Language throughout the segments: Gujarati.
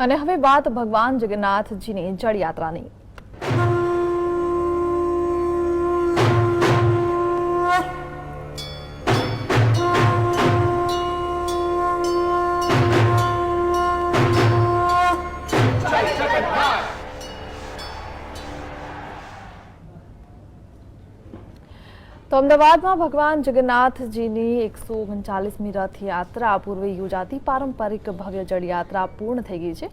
અને હવે વાત ભગવાન જગન્નાથજીની જળયાત્રાની તો અમદાવાદમાં ભગવાન જગન્નાથજીની એકસો ઓગણચાલીસમી રથયાત્રા પૂર્વે યોજાતી પારંપરિક ભવ્ય જળયાત્રા પૂર્ણ થઈ ગઈ છે.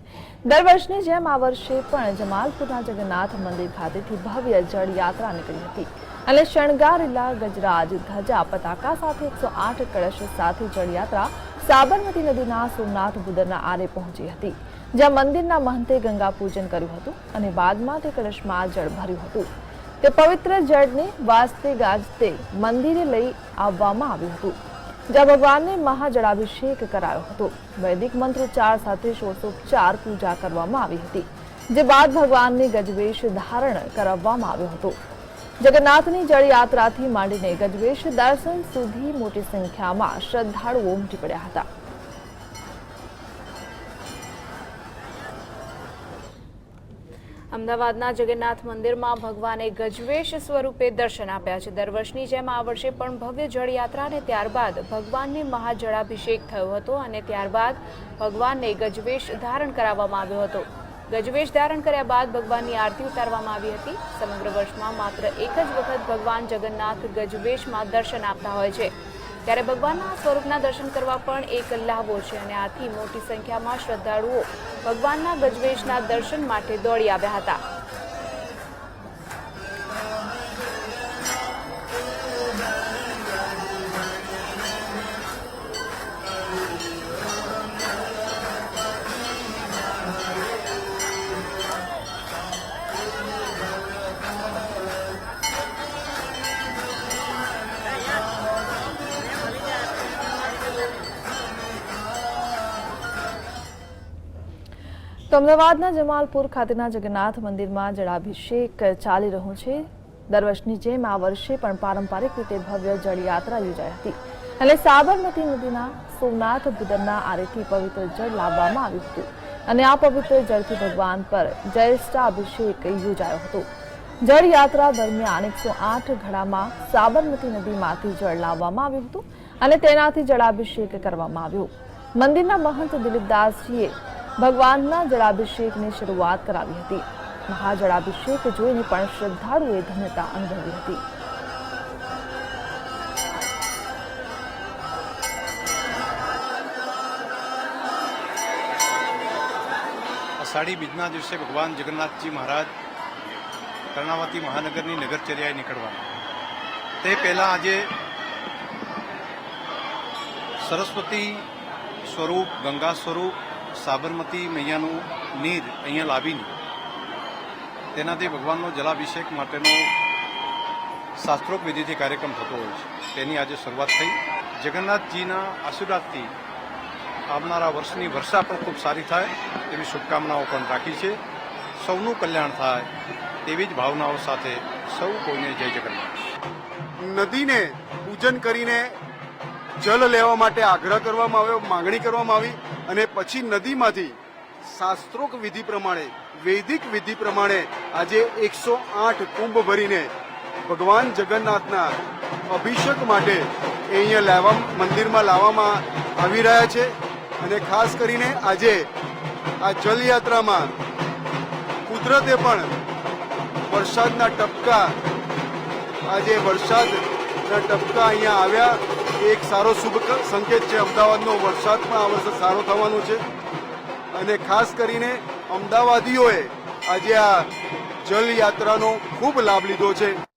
દર વર્ષની જેમ આ વર્ષે પણ જમાલપુરના જગન્નાથ મંદિર ખાતેથી ભવ્ય જળયાત્રા નીકળી હતી અને શણગારેલા ગજરાજ, ધજા, પતાકા સાથે એકસો આઠ કળશ સાથે જળયાત્રા સાબરમતી નદીના સોમનાથ બુદરના આરે પહોંચી હતી, જ્યાં મંદિરના મહંતે ગંગા પૂજન કર્યું હતું અને બાદમાં તે કળશમાં જળ ભર્યું હતું. તે પવિત્ર જળને વાજતે ગાજતે મંદિરે લઈ આવવામાં આવ્યું હતું, જ્યાં ભગવાનને મહાજળાભિષેક કરાયો હતો. વૈદિક મંત્રોચ્ચાર સાથે ષોડશોપચાર પૂજા કરવામાં આવી હતી, જે બાદ ભગવાનને ગજવેશ ધારણ કરાવવામાં આવ્યો હતો. જગન્નાથની જળયાત્રાથી માંડીને ગજવેશ દર્શન સુધી મોટી સંખ્યામાં શ્રદ્ધાળુઓ ઉમટી પડ્યા હતા. અમદાવાદના જગન્નાથ મંદિરમાં ભગવાને ગજવેશ સ્વરૂપે દર્શન આપ્યા છે. દર વર્ષની જેમ આ વર્ષે પણ ભવ્ય જળયાત્રા ત્યારબાદ ભગવાનને મહાજળાભિષેક થયો હતો અને ત્યારબાદ ભગવાનને ગજવેશ ધારણ કરાવવામાં આવ્યો હતો. ગજવેશ ધારણ કર્યા બાદ ભગવાનની આરતી ઉતારવામાં આવી હતી. સમગ્ર વર્ષમાં માત્ર એક જ વખત ભગવાન જગન્નાથ ગજવેશમાં દર્શન આપતા હોય છે. ત્યારે ભગવાનના સ્વરૂપના દર્શન કરવા પણ એક લાહવો છે અને આથી મોટી સંખ્યામાં શ્રદ્ધાળુઓ ભગવાનના ગજવેશના દર્શન માટે દોડી આવ્યા હતા. અમદાવાદના જમાલપુર ખાતેના જગન્નાથ મંદિરમાં જળાભિષેક ચાલી રહ્યો છે. દર વર્ષની જેમ આ વર્ષે પણ પારંપરિક રીતે ભવ્ય જળયાત્રા યોજાઈ હતી. અને સાબરમતી નદીના સોમનાથ ભૂદરના આરેથી પવિત્ર જળ લાવવામાં આવ્યું હતું. અને આ પવિત્ર જળથી ભગવાન પર જયષ્ટાભિષેક યોજાયો હતો. જળયાત્રા દરમિયાન એકસો આઠ ઘડામાં સાબરમતી નદીમાંથી જળ લાવવામાં આવ્યું હતું અને તેનાથી જળાભિષેક કરવામાં આવ્યો. મંદિરના મહંત દિલીપદાસજીએ ભગવાનના જળાભિષેકની શરૂઆત કરાવી હતી. મહાજળાભિષેક જોઈને પણ શ્રદ્ધાળુએ ધન્યતા અનુભવી હતી. અષાઢી બીજના દિવસે ભગવાન જગન્નાથજી મહારાજ કર્ણાવતી મહાનગરની નગરચર્યાએ નીકળવાના. તે પહેલાં આજે સરસ્વતી સ્વરૂપ, ગંગા સ્વરૂપ સાબરમતી મૈયાનું નીર અહીંયા લાવીને તેનાથી ભગવાનનો જલાભિષેક માટેનો શાસ્ત્રોક વિધિથી કાર્યક્રમ થતો હોય છે. તેની આજે શરૂઆત થઈ. જગન્નાથજીના આશીર્વાદથી આવનારા વર્ષની વર્ષા પણ ખૂબ સારી થાય તેવી શુભકામનાઓ પણ રાખી છે. સૌનું કલ્યાણ થાય તેવી જ ભાવનાઓ સાથે સૌ કોઈને જય જગન્નાથ. નદીને પૂજન કરીને જલ લેવા માટે આગ્રહ કરવામાં આવ્યો, માંગણી કરવામાં આવી અને પછી નદીમાંથી શાસ્ત્રોક વિધિ પ્રમાણે, વૈદિક વિધિ પ્રમાણે આજે એકસો આઠ કુંભ ભરીને ભગવાન જગન્નાથના અભિષેક માટે એ અહીંયા લાવવા, મંદિરમાં લાવવામાં આવી રહ્યા છે અને ખાસ કરીને આજે આ જલયાત્રામાં કુદરતે પણ વરસાદના ટપકા, આજે વરસાદના ટપકા અહીંયા આવ્યા. એક સારો શુભ સંકેત છે અમદાવાદનો. વરસાદ પણ આ વર્ષે સારો થવાનો છે. અને ખાસ કરીને અમદાવાદીઓએ આજે આ જલયાત્રાનો ખૂબ લાભ લીધો છે.